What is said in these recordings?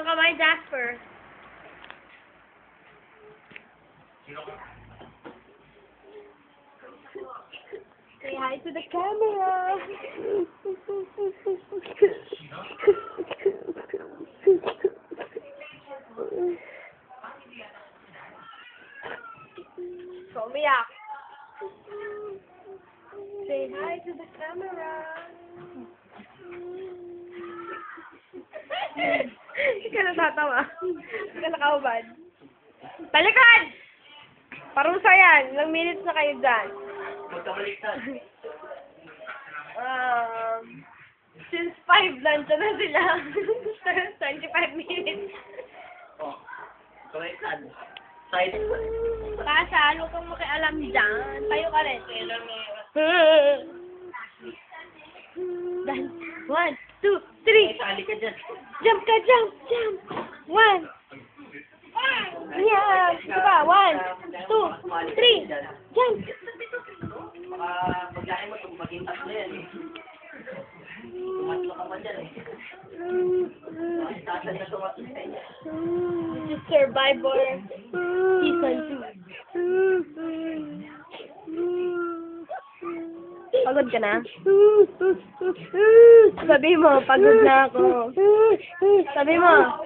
Ang kamay, Jasper. Say hi to the camera. So, umiyak. Say hi to the camera. Hindi ka natatawa. Hindi ka nakaubad. Talikad! Parusa yan. Ilang minutes na kayo dyan. Magkabaliktad. Um, since 5, nandiyan na sila. 25 minutes. Oh. Baliktad. Side. Kasa, ano kang makialam dyan? Tayo ka rin. Dahil, one, two, three. Jump ka, jump, jump. One. Yeah. Ito pa. One, two, three. Jump. Baka paglain mo, kung maging tatlo yan eh. Tumatlo ka pa dyan eh. Tasan na tumatlo sa inyo? Is Survivor Season 2. Pagod ka na? Sabi mo, pagod na ako. Sabi mo,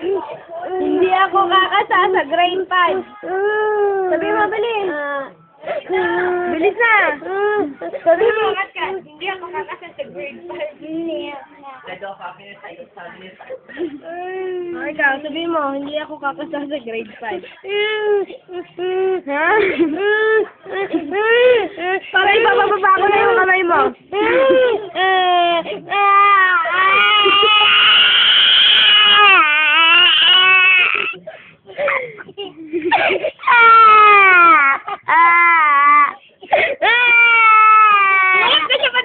hindi ako kakasa sa grade 5. Sabi mo, bilis. Bilis na. Sabi mo, hindi ako kakasa sa grade 5. Nagawa ka kami sa iyo, sabi niya sa Oh, ikaw, sabi mo, hindi ako kakasa sa grade 5. Ha? Para ipapababa ko na yung kamay mo. Ulit ka siya pa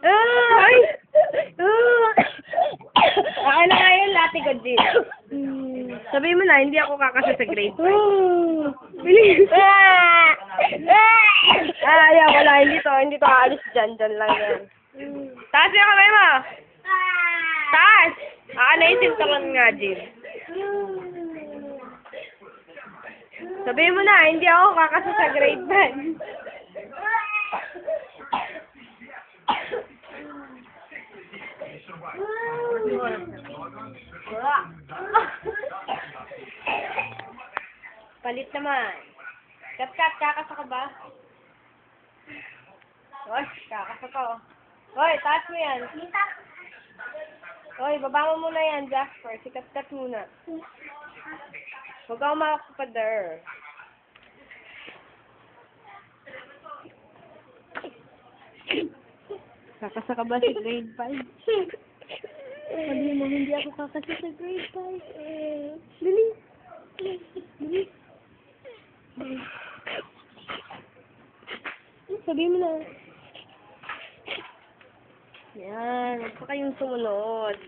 Ay! Okay na nga yun, lati ko din. Sabi mo na, hindi ako kakasa sa grade 5. Bilis! ah, ayaw, wala. Hindi to, hindi to aalis dyan. Dyan lang yan. Taas yung kamay mo! Taas! Ah, naisip ka lang nga, Jim. Sabi mo na, hindi ako kakasa sa grade 5. Palit naman. Kat, kat, kakasa ka ba? Oy, kakasa ka. oh. Hoy, taas mo yan. Hoy, baba mo muna yan, Jasper. Sikat-kat muna. Huwag ka umakapadar. Kakasa ka ba sa grade 5? Sabi mo, hindi ako kakasa sa grade 5. Sabi mo na. Yan. Huwag pa kayong sumunod.